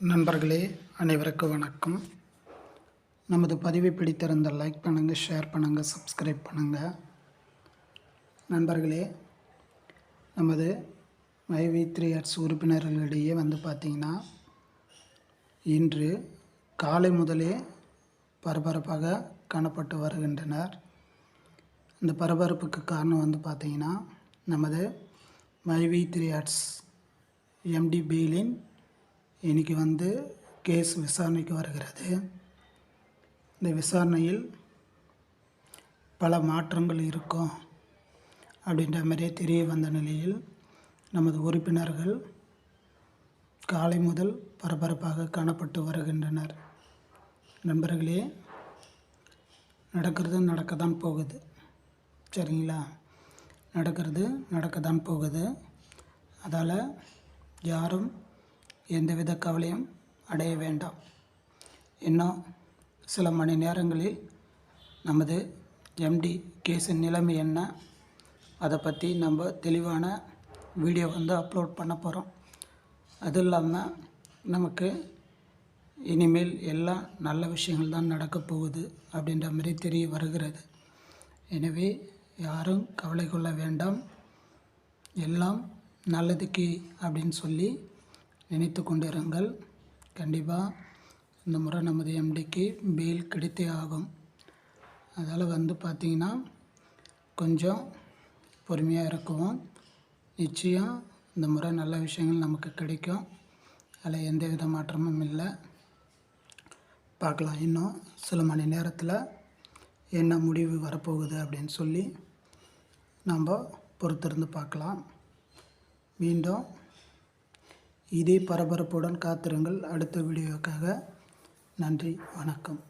நண்பர்களே அனைவருக்கும் வணக்கம். நமது பதிவை பிடித்திருந்த லைக் பண்ணுங்கள் ஷேர் பண்ணுங்கள் சப்ஸ்கிரைப் பண்ணுங்கள் நண்பர்களே நமது மைவி த்ரீ ஆர்ட்ஸ் உறுப்பினர்களிடையே வந்து பார்த்திங்கன்னா இன்று காலை முதலே பரபரப்பாக காணப்பட்டு வருகின்றனர். இந்த பரபரப்புக்கு காரணம் வந்து பார்த்திங்கன்னா நமது மைவி த்ரீ ஆர்ட்ஸ் எம்டி பெயிலின் இன்னைக்கு வந்து கேஸ் விசாரணைக்கு வருகிறது. இந்த விசாரணையில் பல மாற்றங்கள் இருக்கும் அப்படின்ற மாதிரியே தெரிய வந்த நிலையில் நமது உறுப்பினர்கள் காலை முதல் பரபரப்பாக காணப்பட்டு வருகின்றனர். நண்பர்களே நடக்கிறது நடக்க தான் போகுது. சரிங்களா? நடக்கிறது நடக்க தான் போகுது. அதால் யாரும் எந்தவித கவலையும் அடைய வேண்டாம். இன்னும் சில மணி நேரங்களில் நமது எம்டி கேஸின் நிலைமை என்ன? அதை பற்றி நம்ம தெளிவான வீடியோ வந்து அப்லோட் பண்ண போகிறோம் அது இல்லாமல் நமக்கு இனிமேல் எல்லாம் நல்ல விஷயங்கள் தான் நடக்கப் போகுது அப்படின்ற மாதிரி தெரிய வருகிறது. எனவே யாரும் கவலை கொள்ள வேண்டாம். எல்லாம் நல்லதுக்கு அப்படின்னு சொல்லி நினைத்து கொண்டிருங்கள். கண்டிப்பாக இந்த முறை நமது எம்டிக்கு பெயில் கிடைத்தே ஆகும். அதால் வந்து பார்த்திங்கன்னா கொஞ்சம் பொறுமையாக இருக்குவோம். நிச்சயம் இந்த முறை நல்ல விஷயங்கள் நமக்கு கிடைக்கும். அதில் எந்த வித மாற்றமும் இல்லை. பார்க்கலாம் இன்னும் சில மணி நேரத்தில் என்ன முடிவு வரப்போகுது அப்படின்னு சொல்லி நம்ம பொறுத்திருந்து பார்க்கலாம் மீண்டும் இதே பரபரப்புடன் காத்திருங்கள். அடுத்த வீடியோக்காக நன்றி. வணக்கம்.